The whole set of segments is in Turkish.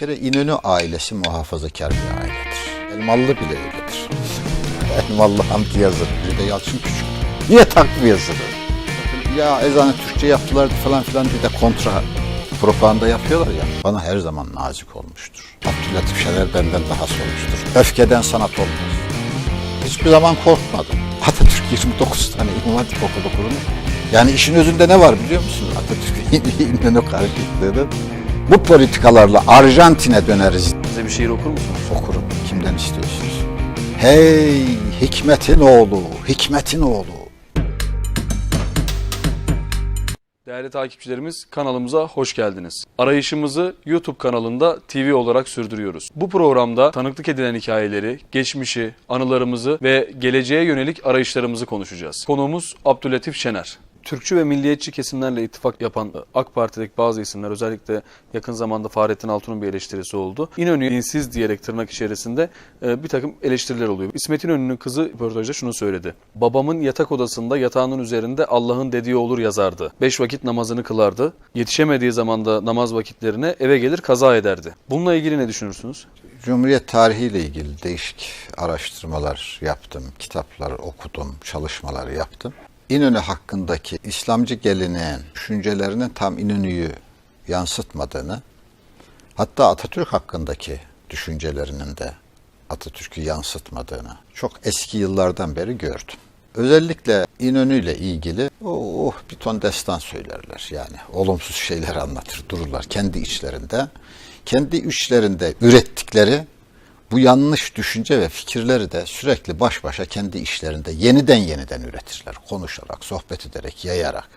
kere İnönü ailesi muhafazakar bir ailedir. Elmalı bile öyledir. Elmalı Hamdi Yazır, bir de Yalçın Küçük. Niye takmıyorsunuz? Ya ezanı Türkçe yaptılar falan filan diye de kontra propaganda yapıyorlar ya. Bana her zaman nazik olmuştur. Abdülatif Şener benden daha sormuştur. Öfkeden sanat olmaz. Hiçbir zaman korkmadım. Atatürk 29 tane İmam Hatip okulu kurmuş. Yani işin özünde ne var biliyor musun? Atatürk'ün İnönü karşıtlığının. Bu politikalarla Arjantin'e döneriz. Bize bir şiir okur musunuz? Okurum. Kimden istiyorsunuz? Hey Hikmet'in oğlu, Hikmet'in oğlu. Değerli takipçilerimiz kanalımıza hoş geldiniz. Arayışımızı YouTube kanalında TV olarak sürdürüyoruz. Bu programda tanıklık edilen hikayeleri, geçmişi, anılarımızı ve geleceğe yönelik arayışlarımızı konuşacağız. Konuğumuz Abdülatif Şener. Türkçü ve milliyetçi kesimlerle ittifak yapan AK Parti'deki bazı isimler özellikle yakın zamanda Fahrettin Altun'un bir eleştirisi oldu. İnönü dinsiz diyerek tırnak içerisinde e, bir takım eleştiriler oluyor. İsmet İnönü'nün kızı röportajda şunu söyledi. Babamın yatak odasında yatağının üzerinde Allah'ın dediği olur yazardı. Beş vakit namazını kılardı. Yetişemediği zaman da namaz vakitlerine eve gelir kaza ederdi. Bununla ilgili ne düşünürsünüz? Cumhuriyet tarihiyle ilgili değişik araştırmalar yaptım, kitaplar okudum, çalışmalar yaptım. İnönü hakkındaki İslamcı geleneğin düşüncelerinin tam İnönü'yü yansıtmadığını, hatta Atatürk hakkındaki düşüncelerinin de Atatürk'ü yansıtmadığını çok eski yıllardan beri gördüm. Özellikle İnönü ile ilgili oh, bir ton destan söylerler yani olumsuz şeyler anlatır dururlar kendi içlerinde. Kendi içlerinde ürettikleri bu yanlış düşünce ve fikirleri de sürekli baş başa kendi işlerinde yeniden yeniden üretirler. Konuşarak, sohbet ederek, yayarak.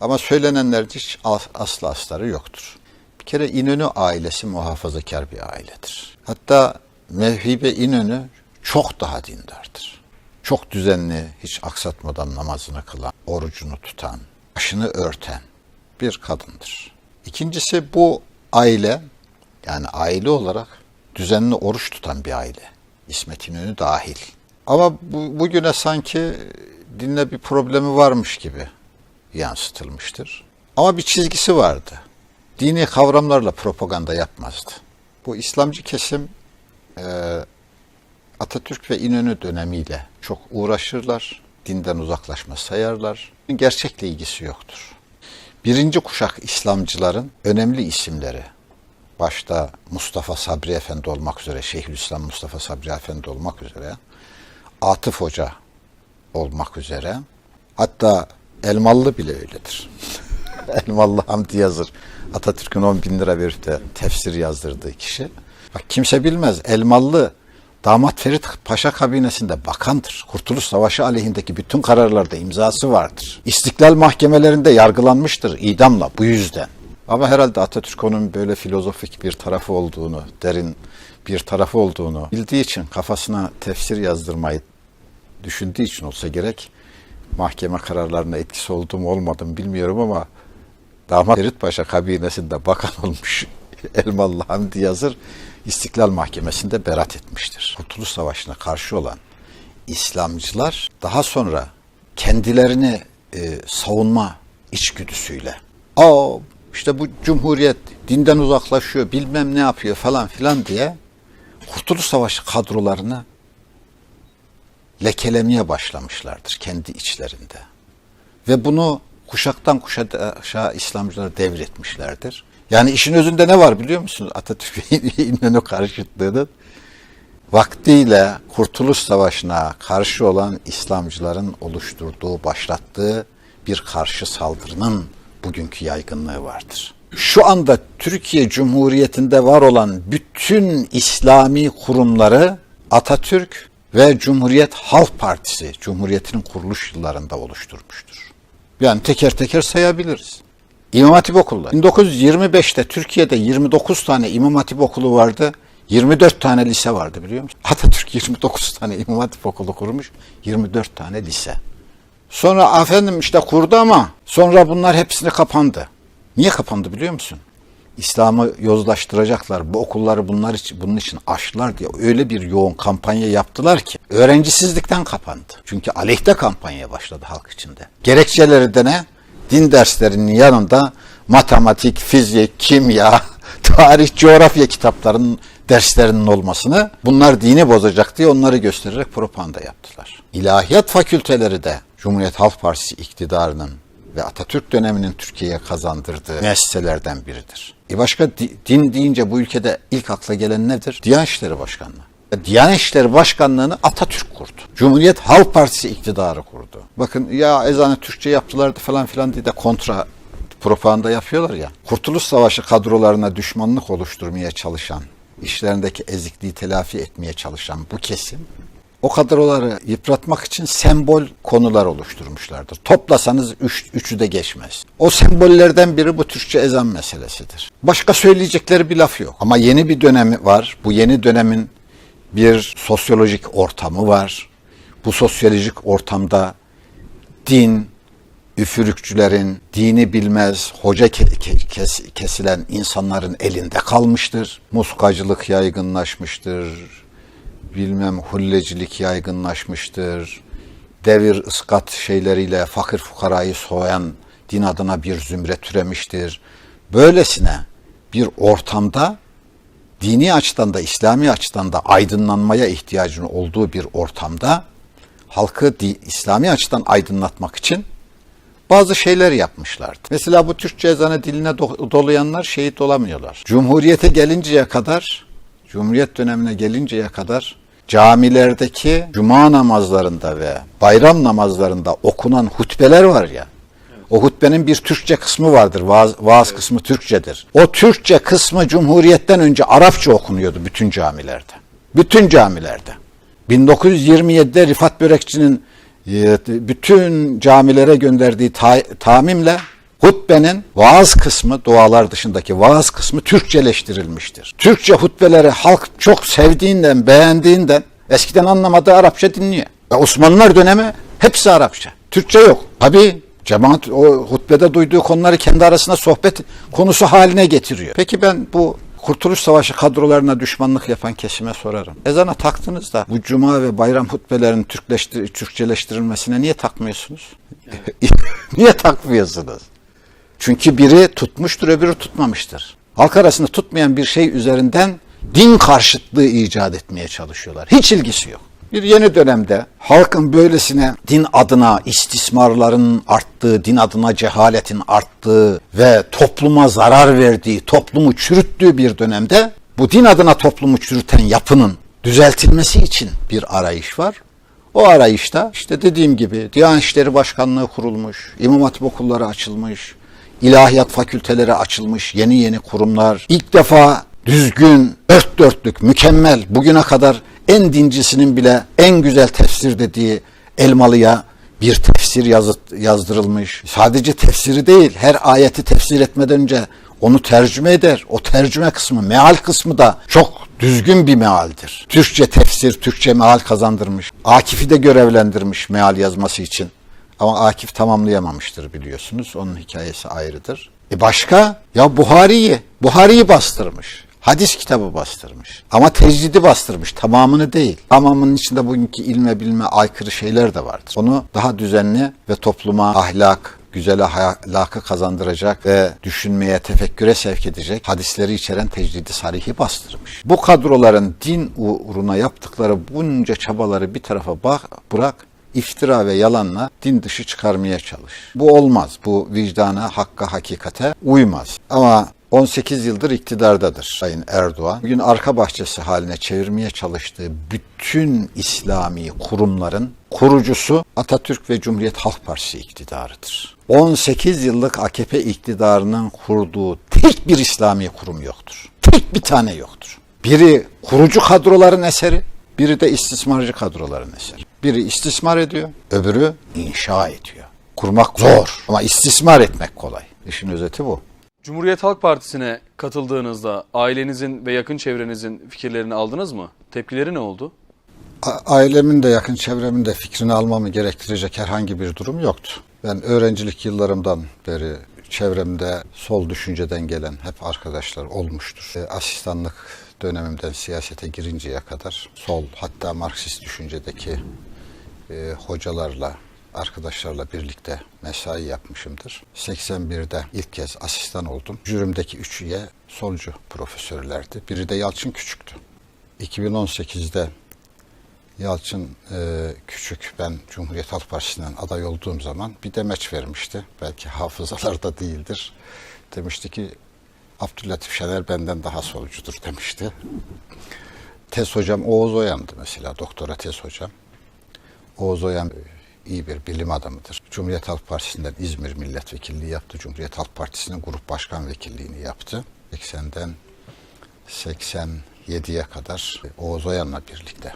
Ama söylenenlerde hiç as- aslı astarı yoktur. Bir kere İnönü ailesi muhafazakar bir ailedir. Hatta Mevhibe İnönü çok daha dindardır. Çok düzenli, hiç aksatmadan namazını kılan, orucunu tutan, başını örten bir kadındır. İkincisi bu aile, yani aile olarak düzenli oruç tutan bir aile. İsmet İnönü dahil. Ama bu, bugüne sanki dinle bir problemi varmış gibi yansıtılmıştır. Ama bir çizgisi vardı. Dini kavramlarla propaganda yapmazdı. Bu İslamcı kesim e, Atatürk ve İnönü dönemiyle çok uğraşırlar. Dinden uzaklaşma sayarlar. Gerçekle ilgisi yoktur. Birinci kuşak İslamcıların önemli isimleri, başta Mustafa Sabri Efendi olmak üzere, Şeyhülislam Mustafa Sabri Efendi olmak üzere, Atıf Hoca olmak üzere, hatta Elmalı bile öyledir. Elmalı Hamdi Yazır, Atatürk'ün 10 bin lira verip de tefsir yazdırdığı kişi. Bak kimse bilmez, Elmalı Damat Ferit Paşa kabinesinde bakandır. Kurtuluş Savaşı aleyhindeki bütün kararlarda imzası vardır. İstiklal mahkemelerinde yargılanmıştır idamla bu yüzden. Ama herhalde Atatürk onun böyle filozofik bir tarafı olduğunu, derin bir tarafı olduğunu bildiği için kafasına tefsir yazdırmayı düşündüğü için olsa gerek mahkeme kararlarına etkisi oldu mu olmadı mı bilmiyorum ama Damat Ferit Paşa kabinesinde bakan olmuş Elmalı Hamdi Yazır İstiklal Mahkemesi'nde berat etmiştir. Kurtuluş Savaşı'na karşı olan İslamcılar daha sonra kendilerini e, savunma içgüdüsüyle Aa işte bu cumhuriyet dinden uzaklaşıyor bilmem ne yapıyor falan filan diye Kurtuluş Savaşı kadrolarını lekelemeye başlamışlardır kendi içlerinde. Ve bunu kuşaktan kuşağa İslamcılara devretmişlerdir. Yani işin özünde ne var biliyor musunuz? Atatürk'ün İnönü karşıtlığının vaktiyle Kurtuluş Savaşı'na karşı olan İslamcıların oluşturduğu, başlattığı bir karşı saldırının bugünkü yaygınlığı vardır. Şu anda Türkiye Cumhuriyeti'nde var olan bütün İslami kurumları Atatürk ve Cumhuriyet Halk Partisi Cumhuriyetinin kuruluş yıllarında oluşturmuştur. Yani teker teker sayabiliriz. İmam Hatip okulları. 1925'te Türkiye'de 29 tane İmam Hatip okulu vardı. 24 tane lise vardı biliyor musun? Atatürk 29 tane İmam Hatip okulu kurmuş. 24 tane lise. Sonra efendim işte kurdu ama sonra bunlar hepsini kapandı. Niye kapandı biliyor musun? İslam'ı yozlaştıracaklar. Bu okulları bunlar için, bunun için açtılar diye öyle bir yoğun kampanya yaptılar ki öğrencisizlikten kapandı. Çünkü aleyhte kampanya başladı halk içinde. Gerekçeleri de ne? Din derslerinin yanında matematik, fizik, kimya, tarih, coğrafya kitaplarının derslerinin olmasını bunlar dini bozacak diye onları göstererek propaganda yaptılar. İlahiyat fakülteleri de Cumhuriyet Halk Partisi iktidarının ve Atatürk döneminin Türkiye'ye kazandırdığı müesseselerden biridir. E başka di- din deyince bu ülkede ilk akla gelen nedir? Diyanet İşleri Başkanlığı. Diyanet İşleri Başkanlığı'nı Atatürk kurdu. Cumhuriyet Halk Partisi iktidarı kurdu. Bakın ya ezanı Türkçe yaptılardı falan filan diye de kontra propaganda yapıyorlar ya. Kurtuluş Savaşı kadrolarına düşmanlık oluşturmaya çalışan, işlerindeki ezikliği telafi etmeye çalışan bu kesim o kadroları yıpratmak için sembol konular oluşturmuşlardır. Toplasanız üç, üçü de geçmez. O sembollerden biri bu Türkçe ezan meselesidir. Başka söyleyecekleri bir laf yok. Ama yeni bir dönemi var. Bu yeni dönemin bir sosyolojik ortamı var. Bu sosyolojik ortamda din, üfürükçülerin, dini bilmez, hoca ke- ke- kes- kesilen insanların elinde kalmıştır. Muskacılık yaygınlaşmıştır. Bilmem hullecilik yaygınlaşmıştır. Devir ıskat şeyleriyle fakir fukarayı soyan din adına bir zümre türemiştir. Böylesine bir ortamda dini açıdan da İslami açıdan da aydınlanmaya ihtiyacın olduğu bir ortamda halkı di- İslami açıdan aydınlatmak için bazı şeyler yapmışlardı. Mesela bu Türkçe ezanı diline do- dolayanlar şehit olamıyorlar. Cumhuriyete gelinceye kadar, Cumhuriyet dönemine gelinceye kadar camilerdeki cuma namazlarında ve bayram namazlarında okunan hutbeler var ya, o hutbenin bir Türkçe kısmı vardır. Vaaz, vaaz kısmı Türkçedir. O Türkçe kısmı Cumhuriyet'ten önce Arapça okunuyordu bütün camilerde. Bütün camilerde. 1927'de Rifat Börekçi'nin e, bütün camilere gönderdiği ta- tamimle hutbenin vaaz kısmı, dualar dışındaki vaaz kısmı Türkçeleştirilmiştir. Türkçe hutbeleri halk çok sevdiğinden, beğendiğinden eskiden anlamadığı Arapça dinliyor. Ve Osmanlılar dönemi hepsi Arapça. Türkçe yok. Tabi cemaat o hutbede duyduğu konuları kendi arasında sohbet konusu haline getiriyor. Peki ben bu Kurtuluş Savaşı kadrolarına düşmanlık yapan kesime sorarım. Ezana taktınız da bu cuma ve bayram hutbelerinin Türkleştir Türkçeleştirilmesine niye takmıyorsunuz? niye takmıyorsunuz? Çünkü biri tutmuştur öbürü tutmamıştır. Halk arasında tutmayan bir şey üzerinden din karşıtlığı icat etmeye çalışıyorlar. Hiç ilgisi yok. Bir yeni dönemde halkın böylesine din adına istismarların arttığı, din adına cehaletin arttığı ve topluma zarar verdiği, toplumu çürüttüğü bir dönemde bu din adına toplumu çürüten yapının düzeltilmesi için bir arayış var. O arayışta işte dediğim gibi Diyanet İşleri Başkanlığı kurulmuş, İmam Hatip okulları açılmış, ilahiyat fakülteleri açılmış, yeni yeni kurumlar. İlk defa düzgün, dört dörtlük, mükemmel, bugüne kadar en dincisinin bile en güzel tefsir dediği Elmalı'ya bir tefsir yazı, yazdırılmış. Sadece tefsiri değil, her ayeti tefsir etmeden önce onu tercüme eder. O tercüme kısmı, meal kısmı da çok düzgün bir mealdir. Türkçe tefsir, Türkçe meal kazandırmış. Akif'i de görevlendirmiş meal yazması için. Ama Akif tamamlayamamıştır biliyorsunuz. Onun hikayesi ayrıdır. E başka? Ya Buhari'yi, Buhari'yi bastırmış. Hadis kitabı bastırmış. Ama tecridi bastırmış. Tamamını değil. Tamamının içinde bugünkü ilme bilme aykırı şeyler de vardır. Onu daha düzenli ve topluma ahlak, güzel ahlakı kazandıracak ve düşünmeye, tefekküre sevk edecek hadisleri içeren tecridi sarihi bastırmış. Bu kadroların din uğruna yaptıkları bunca çabaları bir tarafa bak, bırak, iftira ve yalanla din dışı çıkarmaya çalış. Bu olmaz. Bu vicdana, hakka, hakikate uymaz. Ama 18 yıldır iktidardadır Sayın Erdoğan. Bugün arka bahçesi haline çevirmeye çalıştığı bütün İslami kurumların kurucusu Atatürk ve Cumhuriyet Halk Partisi iktidarıdır. 18 yıllık AKP iktidarının kurduğu tek bir İslami kurum yoktur. Tek bir tane yoktur. Biri kurucu kadroların eseri, biri de istismarcı kadroların eseri. Biri istismar ediyor, öbürü inşa ediyor. Kurmak zor ama istismar etmek kolay. İşin özeti bu. Cumhuriyet Halk Partisi'ne katıldığınızda ailenizin ve yakın çevrenizin fikirlerini aldınız mı? Tepkileri ne oldu? Ailemin de yakın çevremin de fikrini almamı gerektirecek herhangi bir durum yoktu. Ben öğrencilik yıllarımdan beri çevremde sol düşünceden gelen hep arkadaşlar olmuştur. E, asistanlık dönemimden siyasete girinceye kadar sol hatta Marksist düşüncedeki e, hocalarla arkadaşlarla birlikte mesai yapmışımdır. 81'de ilk kez asistan oldum. Jürimdeki üç üye solcu profesörlerdi. Biri de Yalçın Küçük'tü. 2018'de Yalçın e, Küçük ben Cumhuriyet Halk Partisi'nden aday olduğum zaman bir demeç vermişti. Belki hafızalarda değildir. Demişti ki Abdülatif Şener benden daha solcudur demişti. Tez hocam Oğuz Oyan'dı mesela doktora tez hocam. Oğuz Oyan e, iyi bir bilim adamıdır. Cumhuriyet Halk Partisi'nden İzmir milletvekilliği yaptı. Cumhuriyet Halk Partisi'nin grup başkan vekilliğini yaptı. 80'den 87'ye kadar Oğuz Oyan'la birlikte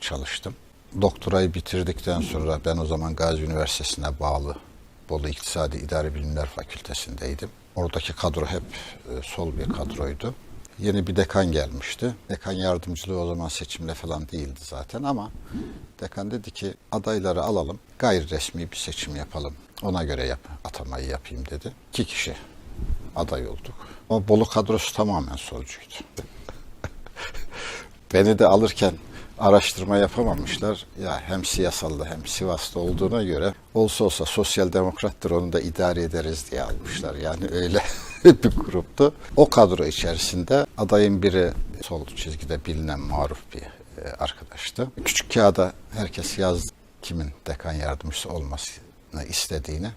çalıştım. Doktorayı bitirdikten sonra ben o zaman Gazi Üniversitesi'ne bağlı Bolu İktisadi İdari Bilimler Fakültesindeydim. Oradaki kadro hep e, sol bir kadroydu. Yeni bir dekan gelmişti. Dekan yardımcılığı o zaman seçimle falan değildi zaten ama dekan dedi ki adayları alalım, gayri resmi bir seçim yapalım. Ona göre yap, atamayı yapayım dedi. İki kişi aday olduk. O Bolu kadrosu tamamen solcuydu. Beni de alırken araştırma yapamamışlar. Ya hem siyasalda hem Sivas'ta olduğuna göre olsa olsa sosyal demokrattır onu da idare ederiz diye almışlar. Yani öyle bir gruptu. O kadro içerisinde adayın biri sol çizgide bilinen maruf bir e, arkadaştı. Küçük kağıda herkes yazdı kimin dekan yardımcısı olmasını istediğini.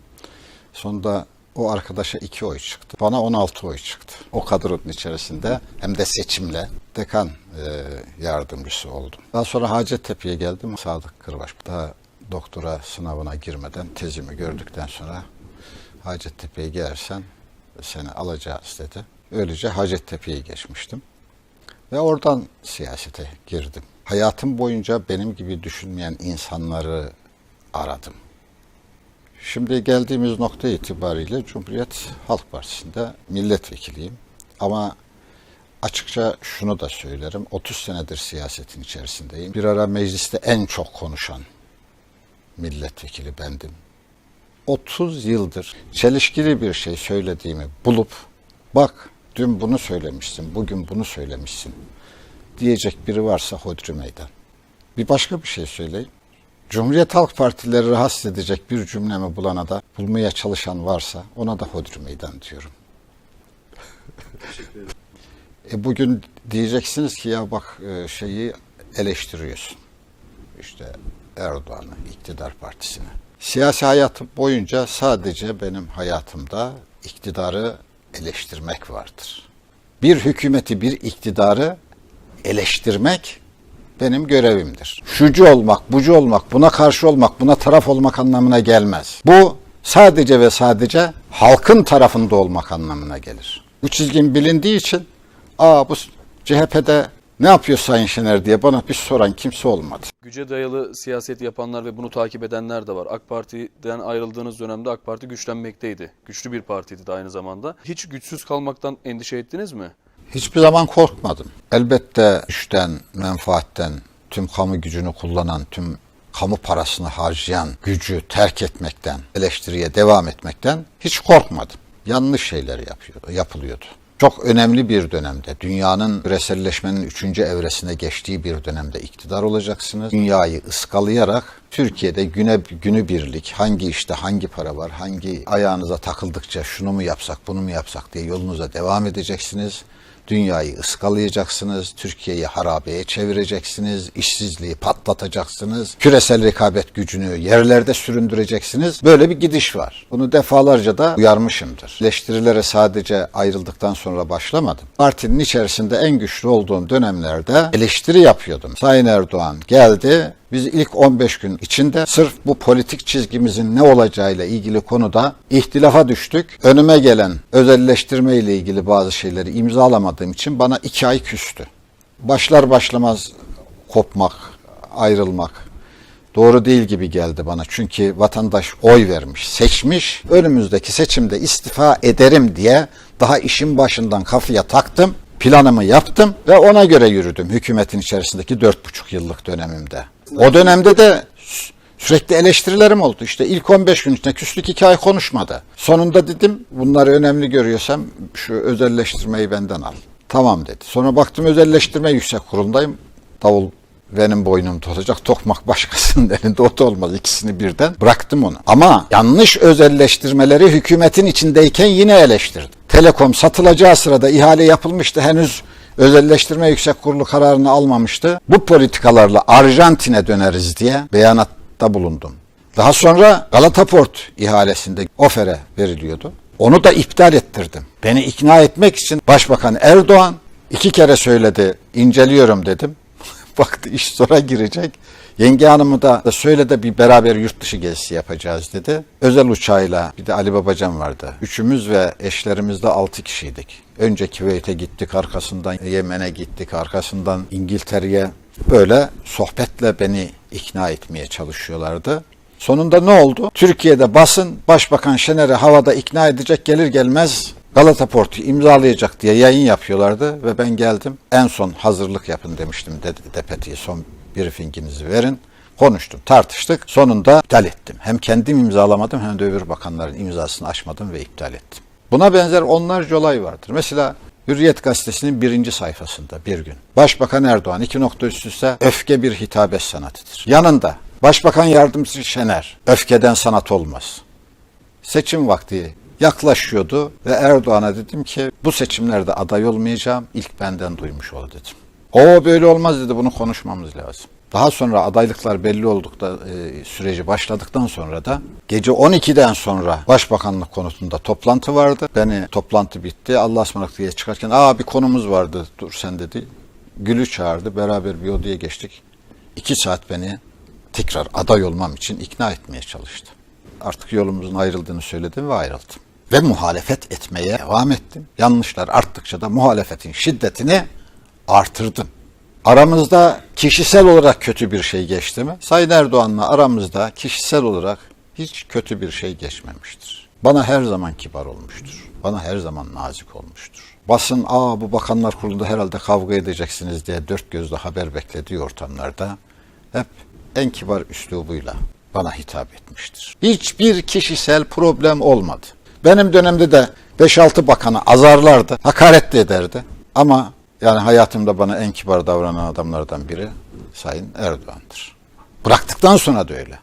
Sonunda o arkadaşa iki oy çıktı. Bana 16 oy çıktı. O kadronun içerisinde hem de seçimle dekan e, yardımcısı oldum. Daha sonra Hacettepe'ye geldim. Sadık Kırbaş. Daha doktora sınavına girmeden tezimi gördükten sonra Hacettepe'ye gelirsen seni alacağız dedi. Öylece Hacettepe'ye geçmiştim. Ve oradan siyasete girdim. Hayatım boyunca benim gibi düşünmeyen insanları aradım. Şimdi geldiğimiz nokta itibariyle Cumhuriyet Halk Partisi'nde milletvekiliyim. Ama açıkça şunu da söylerim. 30 senedir siyasetin içerisindeyim. Bir ara mecliste en çok konuşan milletvekili bendim. 30 yıldır çelişkili bir şey söylediğimi bulup bak dün bunu söylemişsin, bugün bunu söylemişsin diyecek biri varsa hodri meydan. Bir başka bir şey söyleyeyim. Cumhuriyet Halk Partileri rahatsız edecek bir cümlemi bulana da bulmaya çalışan varsa ona da hodri meydan diyorum. e bugün diyeceksiniz ki ya bak e, şeyi eleştiriyorsun. İşte Erdoğan'ı, iktidar partisini. Siyasi hayatım boyunca sadece benim hayatımda iktidarı eleştirmek vardır. Bir hükümeti, bir iktidarı eleştirmek benim görevimdir. Şucu olmak, bucu olmak, buna karşı olmak, buna taraf olmak anlamına gelmez. Bu sadece ve sadece halkın tarafında olmak anlamına gelir. Bu çizgim bilindiği için aa bu CHP'de ne yapıyor Sayın Şener diye bana bir soran kimse olmadı. Güce dayalı siyaset yapanlar ve bunu takip edenler de var. AK Parti'den ayrıldığınız dönemde AK Parti güçlenmekteydi. Güçlü bir partiydi de aynı zamanda. Hiç güçsüz kalmaktan endişe ettiniz mi? Hiçbir zaman korkmadım. Elbette güçten, menfaatten, tüm kamu gücünü kullanan, tüm kamu parasını harcayan gücü terk etmekten, eleştiriye devam etmekten hiç korkmadım. Yanlış şeyler yapıyor, yapılıyordu. Çok önemli bir dönemde, dünyanın küreselleşmenin üçüncü evresine geçtiği bir dönemde iktidar olacaksınız. Dünyayı ıskalayarak Türkiye'de güne günü birlik, hangi işte hangi para var, hangi ayağınıza takıldıkça şunu mu yapsak, bunu mu yapsak diye yolunuza devam edeceksiniz. Dünyayı ıskalayacaksınız, Türkiye'yi harabeye çevireceksiniz, işsizliği patlatacaksınız, küresel rekabet gücünü yerlerde süründüreceksiniz. Böyle bir gidiş var. Bunu defalarca da uyarmışımdır. Eleştirilere sadece ayrıldıktan sonra başlamadım. Partinin içerisinde en güçlü olduğum dönemlerde eleştiri yapıyordum. Sayın Erdoğan geldi, biz ilk 15 gün içinde sırf bu politik çizgimizin ne olacağıyla ilgili konuda ihtilafa düştük. Önüme gelen özelleştirme ile ilgili bazı şeyleri imzalamadığım için bana iki ay küstü. Başlar başlamaz kopmak, ayrılmak doğru değil gibi geldi bana. Çünkü vatandaş oy vermiş, seçmiş. Önümüzdeki seçimde istifa ederim diye daha işin başından kafaya taktım. Planımı yaptım ve ona göre yürüdüm hükümetin içerisindeki dört buçuk yıllık dönemimde. O dönemde de sürekli eleştirilerim oldu. İşte ilk 15 gün içinde küslük iki ay konuşmadı. Sonunda dedim bunları önemli görüyorsam şu özelleştirmeyi benden al. Tamam dedi. Sonra baktım özelleştirme yüksek kurulundayım. Davul benim boynumda olacak. Tokmak başkasının elinde o da olmaz. İkisini birden bıraktım onu. Ama yanlış özelleştirmeleri hükümetin içindeyken yine eleştirdim. Telekom satılacağı sırada ihale yapılmıştı. Henüz özelleştirme yüksek kurulu kararını almamıştı. Bu politikalarla Arjantin'e döneriz diye beyanatta bulundum. Daha sonra Galata Port ihalesinde ofere veriliyordu. Onu da iptal ettirdim. Beni ikna etmek için Başbakan Erdoğan iki kere söyledi, inceliyorum dedim. Baktı iş zora girecek. Yenge hanımı da söyle de bir beraber yurt dışı gezisi yapacağız dedi. Özel uçağıyla bir de Ali Babacan vardı. Üçümüz ve eşlerimiz de altı kişiydik. Önce Küveyt'e gittik, arkasından Yemen'e gittik, arkasından İngiltere'ye. Böyle sohbetle beni ikna etmeye çalışıyorlardı. Sonunda ne oldu? Türkiye'de basın Başbakan Şener'i havada ikna edecek gelir gelmez Galata Port'u imzalayacak diye yayın yapıyorlardı ve ben geldim. En son hazırlık yapın demiştim de- Depeti'ye son briefinginizi verin. Konuştum, tartıştık. Sonunda iptal ettim. Hem kendim imzalamadım hem de öbür bakanların imzasını açmadım ve iptal ettim. Buna benzer onlarca olay vardır. Mesela Hürriyet gazetesinin birinci sayfasında bir gün. Başbakan Erdoğan iki nokta üst üste öfke bir hitabet sanatıdır. Yanında Başbakan Yardımcısı Şener öfkeden sanat olmaz. Seçim vakti yaklaşıyordu ve Erdoğan'a dedim ki bu seçimlerde aday olmayacağım ilk benden duymuş ol dedim. O böyle olmaz dedi bunu konuşmamız lazım. Daha sonra adaylıklar belli oldukta e, süreci başladıktan sonra da gece 12'den sonra başbakanlık konusunda toplantı vardı. Beni toplantı bitti. Allah ısmarladık diye çıkarken aa bir konumuz vardı dur sen dedi. Gül'ü çağırdı. Beraber bir odaya geçtik. İki saat beni tekrar aday olmam için ikna etmeye çalıştı. Artık yolumuzun ayrıldığını söyledim ve ayrıldım. Ve muhalefet etmeye devam ettim. Yanlışlar arttıkça da muhalefetin şiddetini artırdım. Aramızda kişisel olarak kötü bir şey geçti mi? Sayın Erdoğan'la aramızda kişisel olarak hiç kötü bir şey geçmemiştir. Bana her zaman kibar olmuştur. Bana her zaman nazik olmuştur. Basın, aa bu bakanlar kurulunda herhalde kavga edeceksiniz diye dört gözle haber beklediği ortamlarda hep en kibar üslubuyla bana hitap etmiştir. Hiçbir kişisel problem olmadı. Benim dönemde de 5-6 bakanı azarlardı, hakaret de ederdi. Ama yani hayatımda bana en kibar davranan adamlardan biri Sayın Erdoğan'dır. Bıraktıktan sonra da öyle.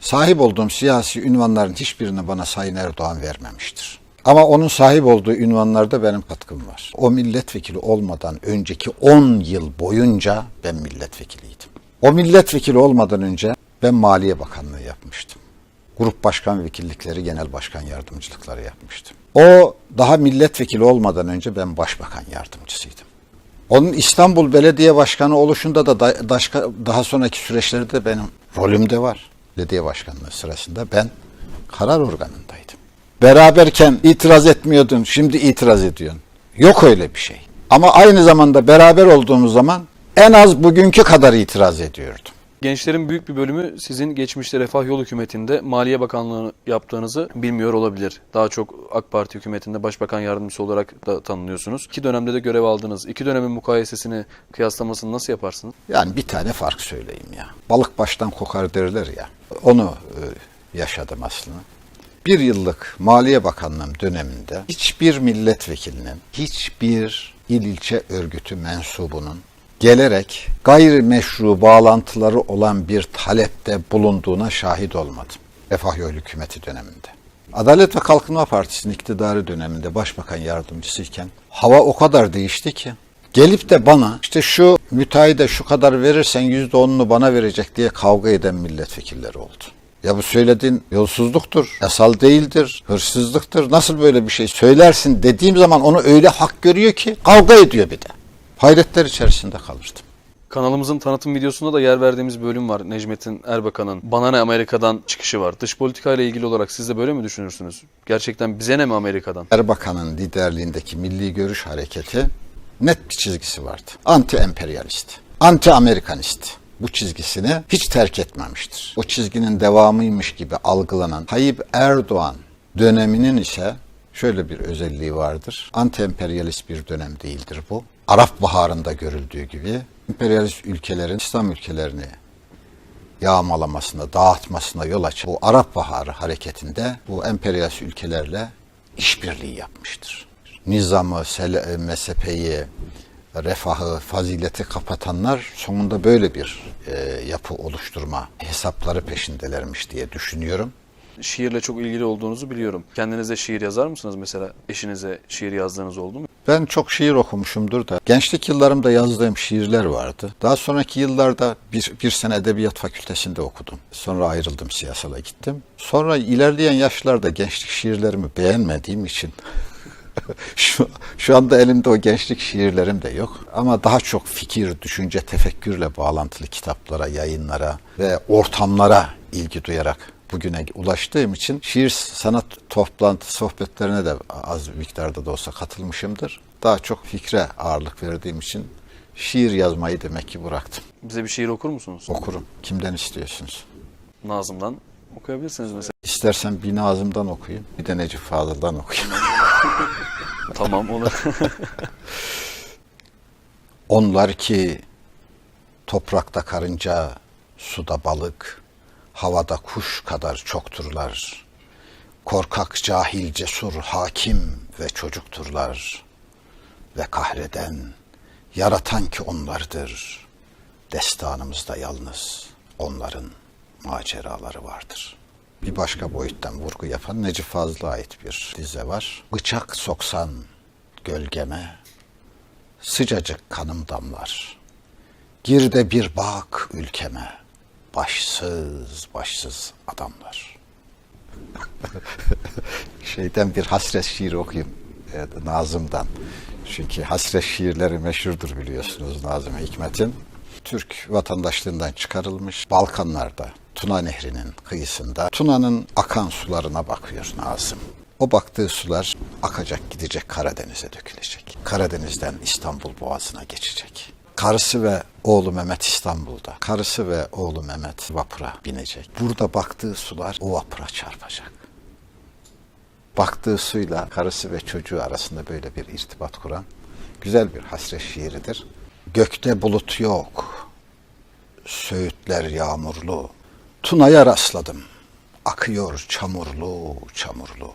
Sahip olduğum siyasi ünvanların hiçbirini bana Sayın Erdoğan vermemiştir. Ama onun sahip olduğu ünvanlarda benim katkım var. O milletvekili olmadan önceki 10 yıl boyunca ben milletvekiliydim. O milletvekili olmadan önce ben Maliye Bakanlığı yapmıştım. Grup başkan vekillikleri, genel başkan yardımcılıkları yapmıştım. O daha milletvekili olmadan önce ben başbakan yardımcısıydım. Onun İstanbul Belediye Başkanı oluşunda da daha sonraki süreçlerde benim rolüm de var. Belediye başkanlığı sırasında ben karar organındaydım. Beraberken itiraz etmiyordun, şimdi itiraz ediyorsun. Yok öyle bir şey. Ama aynı zamanda beraber olduğumuz zaman en az bugünkü kadar itiraz ediyordum. Gençlerin büyük bir bölümü sizin geçmişte Refah Yol Hükümeti'nde Maliye Bakanlığı yaptığınızı bilmiyor olabilir. Daha çok AK Parti hükümetinde başbakan yardımcısı olarak da tanınıyorsunuz. İki dönemde de görev aldınız. İki dönemin mukayesesini, kıyaslamasını nasıl yaparsınız? Yani bir tane fark söyleyeyim ya. Balık baştan kokar derler ya. Onu e, yaşadım aslında. Bir yıllık Maliye Bakanlığım döneminde hiçbir milletvekilinin, hiçbir il ilçe örgütü mensubunun gelerek gayrimeşru bağlantıları olan bir talepte bulunduğuna şahit olmadım. Refah Yol Hükümeti döneminde. Adalet ve Kalkınma Partisi'nin iktidarı döneminde başbakan yardımcısıyken hava o kadar değişti ki gelip de bana işte şu müteahhide şu kadar verirsen yüzde onunu bana verecek diye kavga eden milletvekilleri oldu. Ya bu söylediğin yolsuzluktur, yasal değildir, hırsızlıktır. Nasıl böyle bir şey söylersin dediğim zaman onu öyle hak görüyor ki kavga ediyor bir de. Hayretler içerisinde kalırdım. Kanalımızın tanıtım videosunda da yer verdiğimiz bölüm var. Necmettin Erbakan'ın Bana ne Amerika'dan çıkışı var. Dış politika ile ilgili olarak siz de böyle mi düşünürsünüz? Gerçekten bize ne mi Amerika'dan? Erbakan'ın liderliğindeki Milli Görüş Hareketi net bir çizgisi vardı. Anti-emperyalist, anti-amerikanist. Bu çizgisini hiç terk etmemiştir. O çizginin devamıymış gibi algılanan Tayyip Erdoğan döneminin ise şöyle bir özelliği vardır. Anti-emperyalist bir dönem değildir bu. Arap Baharı'nda görüldüğü gibi emperyalist ülkelerin İslam ülkelerini yağmalamasına, dağıtmasına yol açan bu Arap Baharı hareketinde bu emperyalist ülkelerle işbirliği yapmıştır. Nizamı, sele- mezhepeyi, refahı, fazileti kapatanlar sonunda böyle bir e, yapı oluşturma hesapları peşindelermiş diye düşünüyorum. Şiirle çok ilgili olduğunuzu biliyorum. Kendinize şiir yazar mısınız mesela? Eşinize şiir yazdığınız oldu mu? Ben çok şiir okumuşumdur da gençlik yıllarımda yazdığım şiirler vardı. Daha sonraki yıllarda bir, bir sene edebiyat fakültesinde okudum. Sonra ayrıldım siyasala gittim. Sonra ilerleyen yaşlarda gençlik şiirlerimi beğenmediğim için şu, şu anda elimde o gençlik şiirlerim de yok. Ama daha çok fikir, düşünce, tefekkürle bağlantılı kitaplara, yayınlara ve ortamlara ilgi duyarak bugüne ulaştığım için şiir sanat toplantı sohbetlerine de az miktarda da olsa katılmışımdır. Daha çok fikre ağırlık verdiğim için şiir yazmayı demek ki bıraktım. Bize bir şiir okur musunuz? Okurum. Kimden istiyorsunuz? Nazım'dan okuyabilirsiniz mesela. İstersen bir Nazım'dan okuyayım, bir de Necip Fazıl'dan okuyayım. tamam onu. Onlar ki toprakta karınca, suda balık, havada kuş kadar çokturlar. Korkak, cahil, cesur, hakim ve çocukturlar. Ve kahreden, yaratan ki onlardır. Destanımızda yalnız onların maceraları vardır. Bir başka boyuttan vurgu yapan Necip Fazıl'a ait bir dize var. Bıçak soksan gölgeme, sıcacık kanım damlar. Gir de bir bak ülkeme, başsız başsız adamlar. Şeyden bir hasret şiir okuyayım, evet, Nazım'dan. Çünkü hasret şiirleri meşhurdur biliyorsunuz Nazım Hikmet'in. Türk vatandaşlığından çıkarılmış Balkanlarda Tuna Nehri'nin kıyısında Tuna'nın akan sularına bakıyor Nazım. O baktığı sular akacak gidecek Karadeniz'e dökülecek. Karadeniz'den İstanbul Boğazı'na geçecek. Karısı ve oğlu Mehmet İstanbul'da. Karısı ve oğlu Mehmet vapura binecek. Burada baktığı sular o vapura çarpacak. Baktığı suyla karısı ve çocuğu arasında böyle bir irtibat kuran güzel bir hasret şiiridir. Gökte bulut yok, söğütler yağmurlu. Tuna'ya rastladım, akıyor çamurlu çamurlu.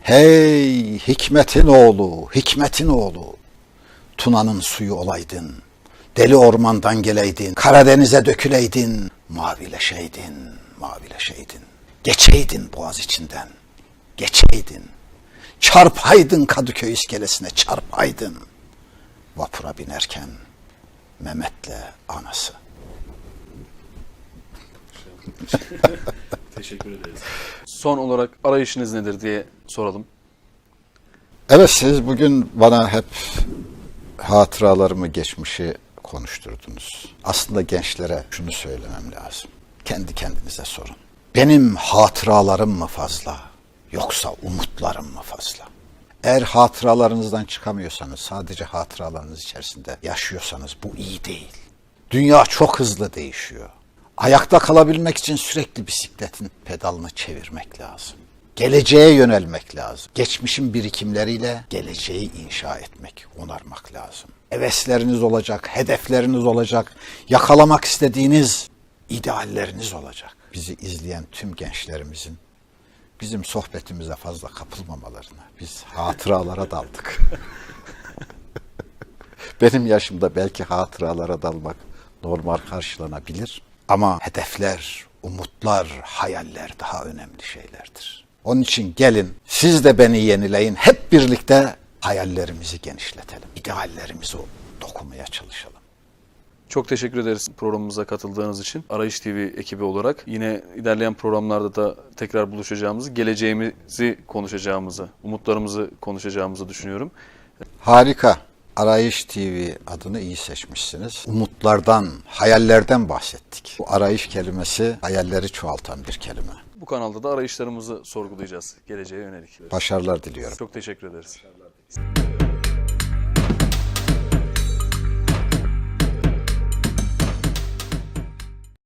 Hey hikmetin oğlu, hikmetin oğlu. Tuna'nın suyu olaydın. Deli ormandan geleydin. Karadeniz'e döküleydin. Mavileşeydin, mavileşeydin. Geçeydin boğaz içinden. Geçeydin. Çarpaydın Kadıköy iskelesine çarpaydın. Vapura binerken Mehmet'le anası. Teşekkür ederiz. Son olarak arayışınız nedir diye soralım. Evet siz bugün bana hep hatıralarımı, geçmişi konuşturdunuz. Aslında gençlere şunu söylemem lazım. Kendi kendinize sorun. Benim hatıralarım mı fazla yoksa umutlarım mı fazla? Eğer hatıralarınızdan çıkamıyorsanız, sadece hatıralarınız içerisinde yaşıyorsanız bu iyi değil. Dünya çok hızlı değişiyor. Ayakta kalabilmek için sürekli bisikletin pedalını çevirmek lazım. Geleceğe yönelmek lazım. Geçmişin birikimleriyle geleceği inşa etmek, onarmak lazım. Hevesleriniz olacak, hedefleriniz olacak, yakalamak istediğiniz idealleriniz olacak. Bizi izleyen tüm gençlerimizin bizim sohbetimize fazla kapılmamalarını, biz hatıralara daldık. Benim yaşımda belki hatıralara dalmak normal karşılanabilir. Ama hedefler, umutlar, hayaller daha önemli şeylerdir. Onun için gelin siz de beni yenileyin. Hep birlikte hayallerimizi genişletelim. İdeallerimizi dokumaya çalışalım. Çok teşekkür ederiz programımıza katıldığınız için. Arayış TV ekibi olarak yine ilerleyen programlarda da tekrar buluşacağımızı, geleceğimizi konuşacağımızı, umutlarımızı konuşacağımızı düşünüyorum. Harika. Arayış TV adını iyi seçmişsiniz. Umutlardan, hayallerden bahsettik. Bu arayış kelimesi hayalleri çoğaltan bir kelime. Bu kanalda da arayışlarımızı sorgulayacağız geleceğe yönelik. Başarılar diliyorum. Çok teşekkür ederiz. Peace.